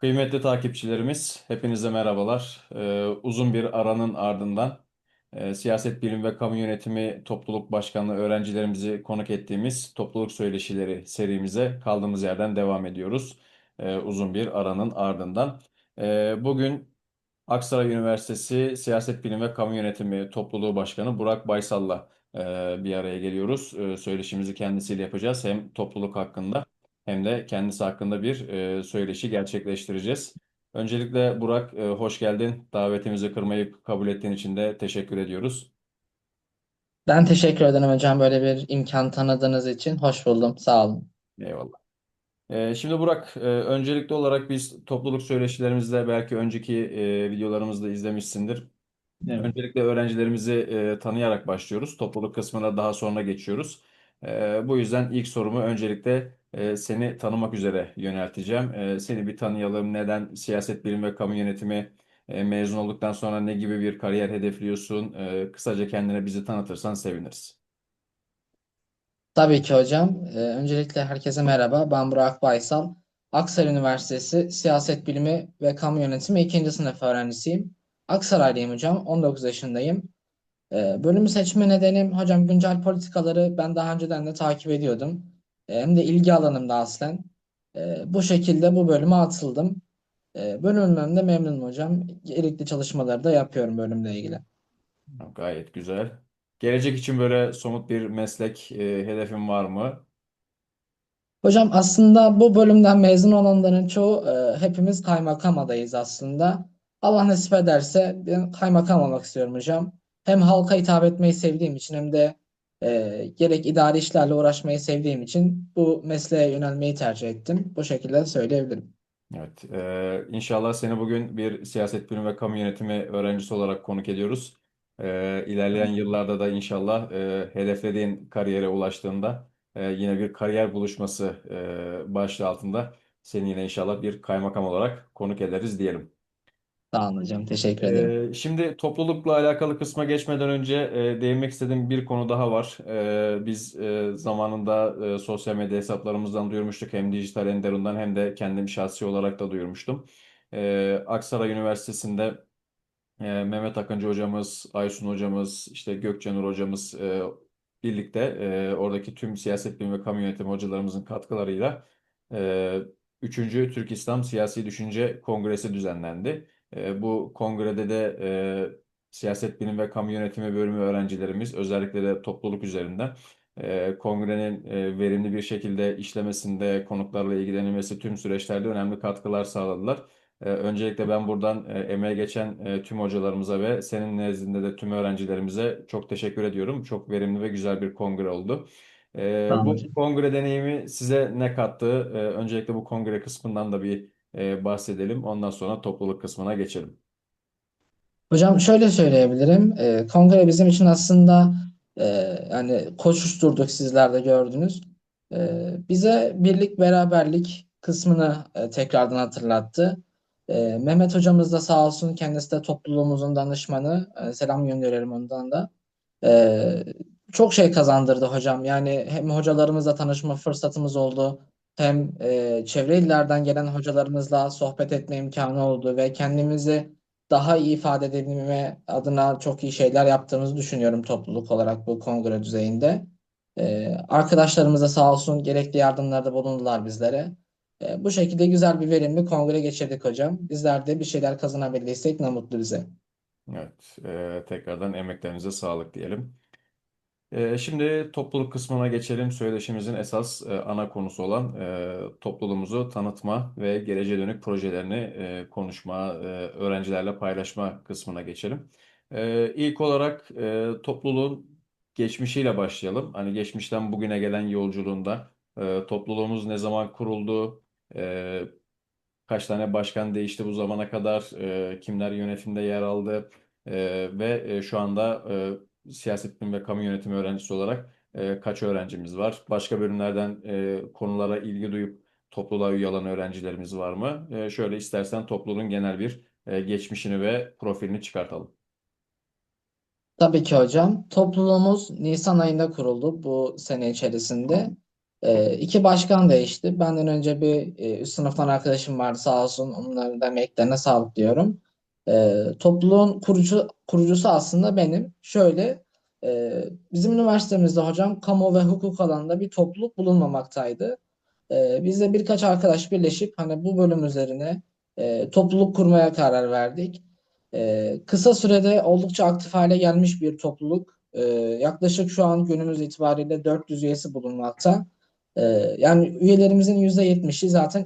Kıymetli takipçilerimiz, hepinize merhabalar. Ee, uzun bir aranın ardından e, Siyaset Bilim ve Kamu Yönetimi Topluluk Başkanlığı öğrencilerimizi konuk ettiğimiz Topluluk Söyleşileri serimize kaldığımız yerden devam ediyoruz. Ee, uzun bir aranın ardından. Ee, bugün Aksaray Üniversitesi Siyaset Bilimi ve Kamu Yönetimi Topluluğu Başkanı Burak Baysal'la e, bir araya geliyoruz. E, söyleşimizi kendisiyle yapacağız. Hem topluluk hakkında hem de kendisi hakkında bir e, söyleşi gerçekleştireceğiz. Öncelikle Burak, e, hoş geldin. Davetimizi kırmayıp kabul ettiğin için de teşekkür ediyoruz. Ben teşekkür ederim hocam böyle bir imkan tanıdığınız için. Hoş buldum. Sağ olun. Eyvallah. Ee, Şimdi Burak, e, öncelikli olarak biz topluluk söyleşilerimizde belki önceki e, videolarımızda izlemişsindir. Evet. Öncelikle öğrencilerimizi e, tanıyarak başlıyoruz. Topluluk kısmına daha sonra geçiyoruz. E, bu yüzden ilk sorumu öncelikle e, seni tanımak üzere yönelteceğim. E, seni bir tanıyalım. Neden siyaset bilimi ve kamu yönetimi e, mezun olduktan sonra ne gibi bir kariyer hedefliyorsun? E, kısaca kendine bizi tanıtırsan seviniriz. Tabii ki hocam. Ee, öncelikle herkese merhaba. Ben Burak Baysal. Aksaray Üniversitesi Siyaset Bilimi ve Kamu Yönetimi 2. sınıf öğrencisiyim. Aksaraylıyım hocam. 19 yaşındayım. Ee, bölümü seçme nedenim hocam güncel politikaları ben daha önceden de takip ediyordum. Ee, hem de ilgi alanımda aslen. Ee, bu şekilde bu bölüme atıldım. Ee, bölümümden de memnunum hocam. Gerekli çalışmaları da yapıyorum bölümle ilgili. Gayet güzel. Gelecek için böyle somut bir meslek e, hedefin var mı? Hocam aslında bu bölümden mezun olanların çoğu e, hepimiz kaymakam adayız aslında. Allah nasip ederse ben kaymakam olmak istiyorum hocam. Hem halka hitap etmeyi sevdiğim için hem de e, gerek idari işlerle uğraşmayı sevdiğim için bu mesleğe yönelmeyi tercih ettim. Bu şekilde söyleyebilirim. Evet, e, inşallah seni bugün bir siyaset bilimi ve kamu yönetimi öğrencisi olarak konuk ediyoruz. E, ilerleyen yıllarda da inşallah e, hedeflediğin kariyere ulaştığında e, yine bir kariyer buluşması e, başlığı altında seni yine inşallah bir kaymakam olarak konuk ederiz diyelim. Sağ olun hocam. Teşekkür ederim. Ee, şimdi toplulukla alakalı kısma geçmeden önce e, değinmek istediğim bir konu daha var. Ee, biz e, zamanında e, sosyal medya hesaplarımızdan duyurmuştuk. Hem Dijital Enderun'dan hem de kendim şahsi olarak da duyurmuştum. Ee, Aksaray Üniversitesi'nde e, Mehmet Akıncı hocamız, Aysun hocamız, işte Gökçenur hocamız e, birlikte e, oradaki tüm siyaset bilimi ve kamu yönetimi hocalarımızın katkılarıyla e, 3. Türk İslam Siyasi Düşünce Kongresi düzenlendi. E, bu kongrede de e, siyaset bilimi ve kamu yönetimi bölümü öğrencilerimiz özellikle de topluluk üzerinden e, kongrenin e, verimli bir şekilde işlemesinde, konuklarla ilgilenilmesi tüm süreçlerde önemli katkılar sağladılar. Ee, Öncelikle ben buradan e, emeğe geçen e, tüm hocalarımıza ve senin nezdinde de tüm öğrencilerimize çok teşekkür ediyorum. Çok verimli ve güzel bir kongre oldu. Sağ olun bu kongre deneyimi size ne kattı? Ee, Öncelikle bu kongre kısmından da bir e, bahsedelim. Ondan sonra topluluk kısmına geçelim. Hocam şöyle söyleyebilirim. E, kongre bizim için aslında e, yani koşuşturduk sizler de gördünüz. E, bize birlik beraberlik kısmını e, tekrardan hatırlattı. E, Mehmet hocamız da sağ olsun kendisi de topluluğumuzun danışmanı. E, selam gönderiyorum ondan da. E, çok şey kazandırdı hocam. Yani hem hocalarımızla tanışma fırsatımız oldu. Hem e, çevre illerden gelen hocalarımızla sohbet etme imkanı oldu ve kendimizi daha iyi ifade edebilme adına çok iyi şeyler yaptığımızı düşünüyorum topluluk olarak bu kongre düzeyinde. Ee, arkadaşlarımız da sağ olsun gerekli yardımlarda bulundular bizlere. Ee, bu şekilde güzel bir verimli kongre geçirdik hocam. Bizler de bir şeyler kazanabildiysek ne mutlu bize. Evet, e, tekrardan emeklerinize sağlık diyelim. Ee, Şimdi topluluk kısmına geçelim. Söyleşimizin esas e, ana konusu olan e, topluluğumuzu tanıtma ve geleceğe dönük projelerini e, konuşma, e, öğrencilerle paylaşma kısmına geçelim. İlk olarak e, topluluğun geçmişiyle başlayalım. Hani geçmişten bugüne gelen yolculuğunda e, topluluğumuz ne zaman kuruldu, kaç tane başkan değişti bu zamana kadar, kimler yönetimde yer aldı ve şu anda siyaset bilimi ve kamu yönetimi öğrencisi olarak e, kaç öğrencimiz var? Başka bölümlerden e, konulara ilgi duyup topluluğa üye olan öğrencilerimiz var mı? E, şöyle istersen topluluğun genel bir e, geçmişini ve profilini çıkartalım. Tabii ki hocam. Topluluğumuz Nisan ayında kuruldu bu sene içerisinde. E, iki başkan değişti. Benden önce bir e, üst sınıftan arkadaşım vardı sağ olsun. Onların da emeklerine sağlık diyorum. E, topluluğun kurucu, kurucusu aslında benim. Şöyle e, bizim üniversitemizde hocam kamu ve hukuk alanında bir topluluk bulunmamaktaydı. E, biz de birkaç arkadaş birleşip hani bu bölüm üzerine e, topluluk kurmaya karar verdik. E, kısa sürede oldukça aktif hale gelmiş bir topluluk. E, yaklaşık şu an günümüz itibariyle 400 üyesi bulunmakta. E, yani üyelerimizin %70'i zaten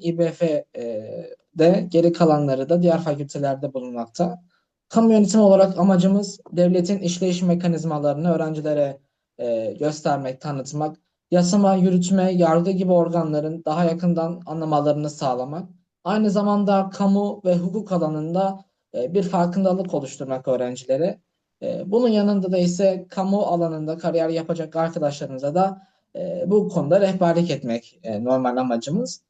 İBF'de, geri kalanları da diğer fakültelerde bulunmakta. Kamu yönetimi olarak amacımız devletin işleyiş mekanizmalarını öğrencilere e, göstermek, tanıtmak, yasama, yürütme, yargı gibi organların daha yakından anlamalarını sağlamak. Aynı zamanda kamu ve hukuk alanında e, bir farkındalık oluşturmak öğrencilere. E, bunun yanında da ise kamu alanında kariyer yapacak arkadaşlarımıza da e, bu konuda rehberlik etmek e, normal amacımız.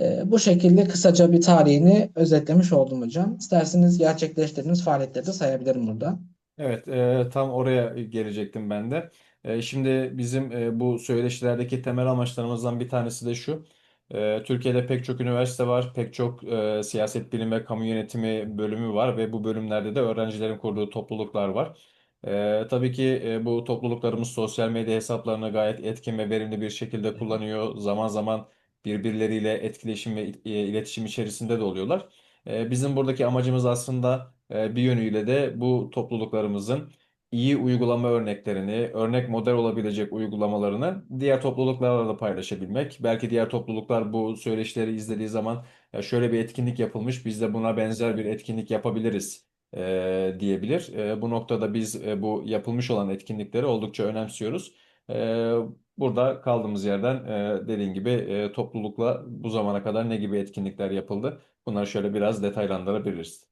E, bu şekilde kısaca bir tarihini özetlemiş oldum hocam. İsterseniz gerçekleştirdiğimiz faaliyetleri de sayabilirim burada. Evet, e, tam oraya gelecektim ben de. E, şimdi bizim e, bu söyleşilerdeki temel amaçlarımızdan bir tanesi de şu. E, Türkiye'de pek çok üniversite var, pek çok e, siyaset bilimi ve kamu yönetimi bölümü var ve bu bölümlerde de öğrencilerin kurduğu topluluklar var. E, tabii ki e, bu topluluklarımız sosyal medya hesaplarını gayet etkin ve verimli bir şekilde kullanıyor. Zaman zaman birbirleriyle etkileşim ve e, iletişim içerisinde de oluyorlar. E, bizim buradaki amacımız aslında e, bir yönüyle de bu topluluklarımızın iyi uygulama örneklerini, örnek model olabilecek uygulamalarını diğer topluluklarla da paylaşabilmek. Belki diğer topluluklar bu söyleşileri izlediği zaman ya şöyle bir etkinlik yapılmış, biz de buna benzer bir etkinlik yapabiliriz e, diyebilir. E, bu noktada biz e, bu yapılmış olan etkinlikleri oldukça önemsiyoruz. E, burada kaldığımız yerden e, dediğin gibi e, toplulukla bu zamana kadar ne gibi etkinlikler yapıldı? Bunları şöyle biraz detaylandırabiliriz.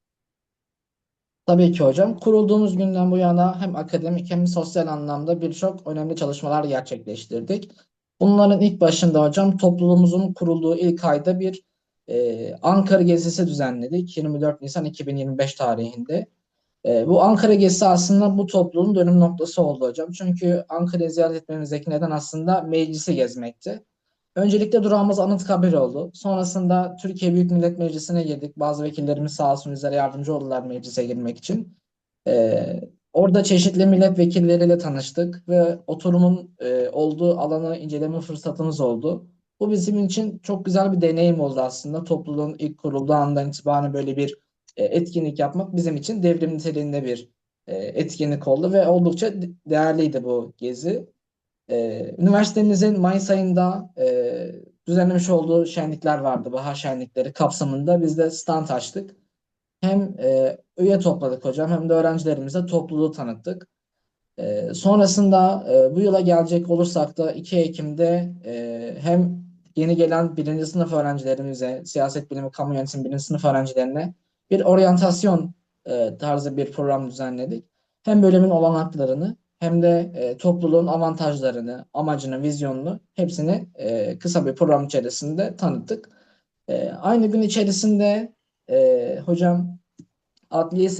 Tabii ki hocam. Kurulduğumuz günden bu yana hem akademik hem sosyal anlamda birçok önemli çalışmalar gerçekleştirdik. Bunların ilk başında hocam topluluğumuzun kurulduğu ilk ayda bir e, Ankara gezisi düzenledik. 24 Nisan 2025 tarihinde. E, bu Ankara gezisi aslında bu topluluğun dönüm noktası oldu hocam. Çünkü Ankara'yı ziyaret etmemizdeki neden aslında meclisi gezmekti. Öncelikle durağımız Anıtkabir oldu. Sonrasında Türkiye Büyük Millet Meclisi'ne girdik. Bazı vekillerimiz sağ olsun bizlere yardımcı oldular meclise girmek için. Ee, orada çeşitli milletvekilleriyle tanıştık ve oturumun e, olduğu alanı inceleme fırsatımız oldu. Bu bizim için çok güzel bir deneyim oldu aslında. Topluluğun ilk kurulduğu andan itibaren böyle bir etkinlik yapmak bizim için devrim niteliğinde bir e, etkinlik oldu ve oldukça değerliydi bu gezi. Ee, üniversitemizin Mayıs ayında e, düzenlemiş olduğu şenlikler vardı. Bahar şenlikleri kapsamında biz de stand açtık. Hem e, üye topladık hocam hem de öğrencilerimize topluluğu tanıttık. E, sonrasında e, bu yıla gelecek olursak da 2 Ekim'de e, hem yeni gelen birinci sınıf öğrencilerimize, siyaset bilimi, kamu yönetimi birinci sınıf öğrencilerine bir oryantasyon e, tarzı bir program düzenledik. Hem bölümün olanaklarını hem de e, topluluğun avantajlarını, amacını, vizyonunu hepsini e, kısa bir program içerisinde tanıttık. E, aynı gün içerisinde e, hocam Adliye,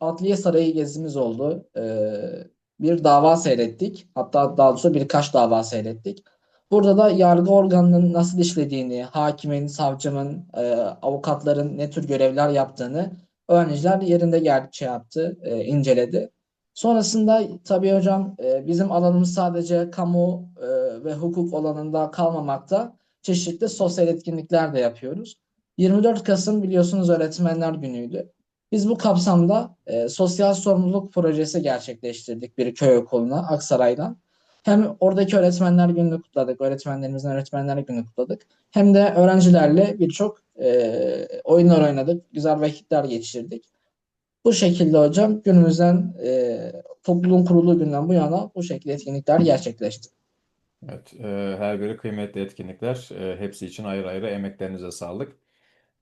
Adliye Sarayı gezimiz oldu. E, bir dava seyrettik. Hatta daha doğrusu birkaç dava seyrettik. Burada da yargı organının nasıl işlediğini, hakimin, savcının, e, avukatların ne tür görevler yaptığını öğrenciler yerinde yer şey yaptı, e, inceledi. Sonrasında tabii hocam e, bizim alanımız sadece kamu e, ve hukuk alanında kalmamakta. Çeşitli sosyal etkinlikler de yapıyoruz. 24 Kasım biliyorsunuz Öğretmenler Günü'ydü. Biz bu kapsamda e, sosyal sorumluluk projesi gerçekleştirdik bir köy okuluna Aksaray'dan. Hem oradaki öğretmenler gününü kutladık, öğretmenlerimizin öğretmenler gününü kutladık. Hem de öğrencilerle birçok e, oyunlar oynadık, güzel vakitler geçirdik. Bu şekilde hocam günümüzden e, topluluğun kurulduğu günden bu yana bu şekilde etkinlikler gerçekleşti. Evet, e, her biri kıymetli etkinlikler. E, hepsi için ayrı ayrı emeklerinize sağlık.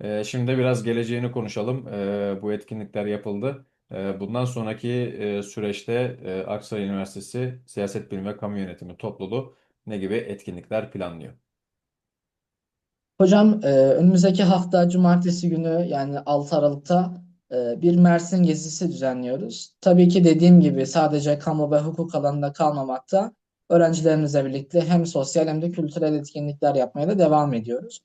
E, şimdi biraz geleceğini konuşalım. E, bu etkinlikler yapıldı. E, bundan sonraki e, süreçte e, Aksaray Üniversitesi Siyaset Bilimi ve Kamu Yönetimi Topluluğu ne gibi etkinlikler planlıyor? Hocam e, önümüzdeki hafta cumartesi günü yani 6 Aralık'ta bir Mersin gezisi düzenliyoruz. Tabii ki dediğim gibi sadece kamu ve hukuk alanında kalmamakta. öğrencilerimizle birlikte hem sosyal hem de kültürel etkinlikler yapmaya da devam ediyoruz.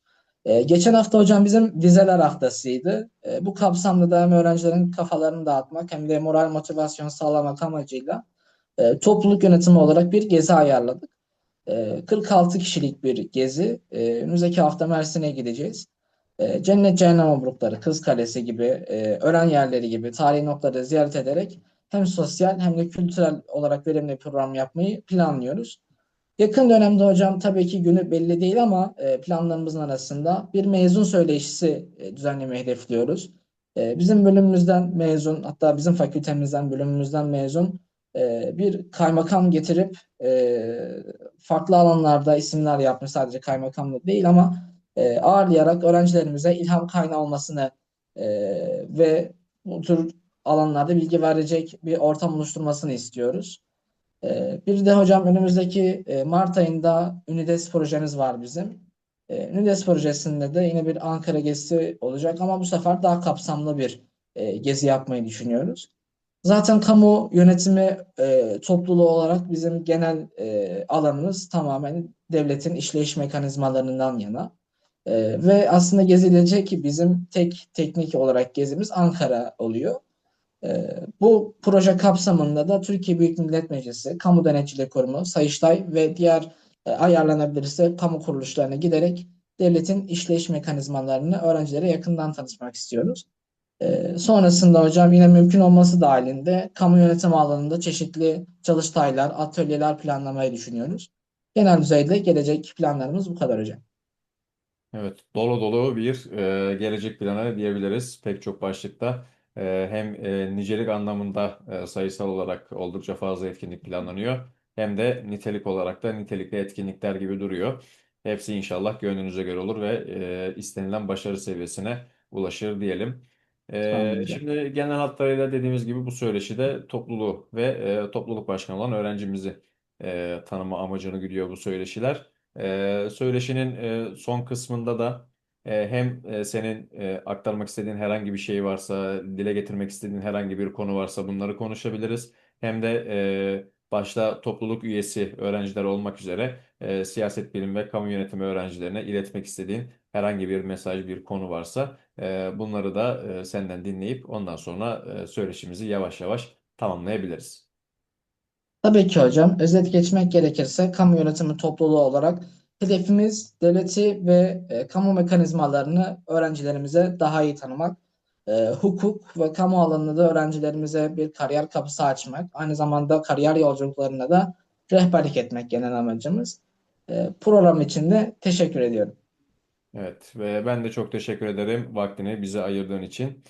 Ee, geçen hafta hocam bizim vizeler haftasıydı. Ee, bu kapsamda da hem öğrencilerin kafalarını dağıtmak hem de moral motivasyon sağlamak amacıyla e, topluluk yönetimi olarak bir gezi ayarladık. E, 46 kişilik bir gezi. E, önümüzdeki hafta Mersin'e gideceğiz. E, Cennet Cehennem Obrukları, Kız Kalesi gibi, e, öğren yerleri gibi tarihi noktaları ziyaret ederek hem sosyal hem de kültürel olarak verimli program yapmayı planlıyoruz. Yakın dönemde hocam tabii ki günü belli değil ama e, planlarımızın arasında bir mezun söyleşisi e, düzenlemeyi hedefliyoruz. E, bizim bölümümüzden mezun, hatta bizim fakültemizden, bölümümüzden mezun e, bir kaymakam getirip farklı alanlarda isimler yapmış sadece kaymakamlık değil ama e, ağırlayarak öğrencilerimize ilham kaynağı olmasını ve bu tür alanlarda bilgi verecek bir ortam oluşturmasını istiyoruz. Ee, Bir de hocam önümüzdeki e, Mart ayında Ünides projemiz var bizim. Ee, Ünides projesinde de yine bir Ankara gezisi olacak ama bu sefer daha kapsamlı bir e, gezi yapmayı düşünüyoruz. Zaten kamu yönetimi e, topluluğu olarak bizim genel alanımız tamamen devletin işleyiş mekanizmalarından yana. Ve aslında gezilecek bizim tek teknik olarak gezimiz Ankara oluyor. Ee, bu proje kapsamında da Türkiye Büyük Millet Meclisi, Kamu Denetçiliği Kurumu, Sayıştay ve diğer e, ayarlanabilirse kamu kuruluşlarına giderek devletin işleyiş mekanizmalarını öğrencilere yakından tanıtmak istiyoruz. Ee, sonrasında hocam yine mümkün olması dahilinde kamu yönetimi alanında çeşitli çalıştaylar, atölyeler planlamayı düşünüyoruz. Genel düzeyde gelecek planlarımız bu kadar hocam. Evet, dolu dolu bir e, gelecek planı diyebiliriz pek çok başlıkta. E, hem e, nicelik anlamında e, sayısal olarak oldukça fazla etkinlik planlanıyor. Hem de nitelik olarak da nitelikli etkinlikler gibi duruyor. Hepsi inşallah gönlünüze göre olur ve e, istenilen başarı seviyesine ulaşır diyelim. E, şimdi genel hatlarıyla dediğimiz gibi bu söyleşide topluluğu ve e, topluluk başkanı olan öğrencimizi e, tanıma amacını güdüyor bu söyleşiler. Ee, söyleşinin e, son kısmında da hem senin aktarmak istediğin herhangi bir şey varsa, dile getirmek istediğin herhangi bir konu varsa bunları konuşabiliriz. Hem de başta topluluk üyesi öğrenciler olmak üzere siyaset bilimi ve kamu yönetimi öğrencilerine iletmek istediğin herhangi bir mesaj, bir konu varsa bunları da senden dinleyip ondan sonra söyleşimizi yavaş yavaş tamamlayabiliriz. Tabii ki hocam. Özet geçmek gerekirse kamu yönetimi topluluğu olarak hedefimiz devleti ve e, kamu mekanizmalarını öğrencilerimize daha iyi tanımak, e, hukuk ve kamu alanında da öğrencilerimize bir kariyer kapısı açmak, aynı zamanda kariyer yolculuklarına da rehberlik etmek genel amacımız. E, program için de teşekkür ediyorum. Evet ve ben de çok teşekkür ederim vaktini bize ayırdığın için.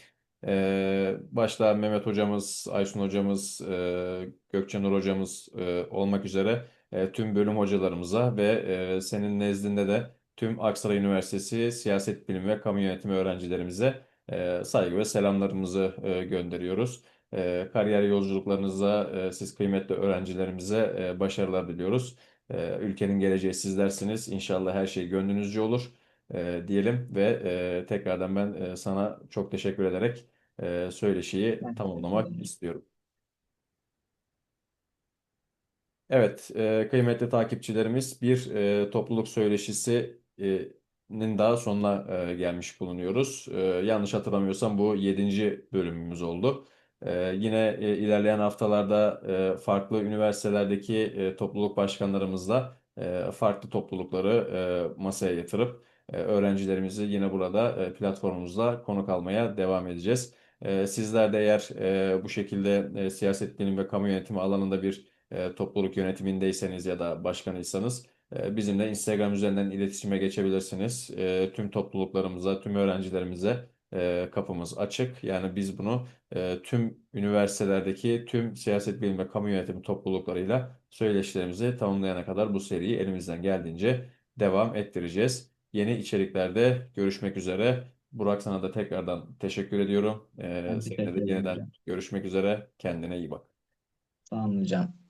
Ee, başta Mehmet hocamız, Aysun hocamız, e, Gökçenur hocamız e, olmak üzere e, tüm bölüm hocalarımıza ve e, senin nezdinde de tüm Aksaray Üniversitesi Siyaset Bilimi ve Kamu Yönetimi öğrencilerimize e, saygı ve selamlarımızı e, gönderiyoruz. E, kariyer yolculuklarınızda e, siz kıymetli öğrencilerimize e, başarılar diliyoruz. E, ülkenin geleceği sizlersiniz. İnşallah her şey gönlünüzce olur e, diyelim ve e, tekrardan ben e, sana çok teşekkür ederek e, söyleşiyi tamamlamak istiyorum. Evet, e, kıymetli takipçilerimiz bir e, topluluk söyleşisinin daha sonuna e, gelmiş bulunuyoruz. E, yanlış hatırlamıyorsam bu yedinci bölümümüz oldu. E, yine e, ilerleyen haftalarda e, farklı üniversitelerdeki e, topluluk başkanlarımızla e, farklı toplulukları e, masaya yatırıp e, öğrencilerimizi yine burada e, platformumuzda konuk almaya devam edeceğiz. E, sizler de eğer e, bu şekilde e, siyaset bilim ve kamu yönetimi alanında bir e, topluluk yönetimindeyseniz ya da başkanıysanız e, bizimle Instagram üzerinden iletişime geçebilirsiniz. E, tüm topluluklarımıza, tüm öğrencilerimize e, kapımız açık. Yani biz bunu e, tüm üniversitelerdeki tüm siyaset bilimi ve kamu yönetimi topluluklarıyla söyleşilerimizi tamamlayana kadar bu seriyi elimizden geldiğince devam ettireceğiz. Yeni içeriklerde görüşmek üzere. Burak sana da tekrardan teşekkür ediyorum. E, Ben seninle teşekkür de ederim yeniden hocam. görüşmek üzere. Kendine iyi bak. Sağ olun hocam.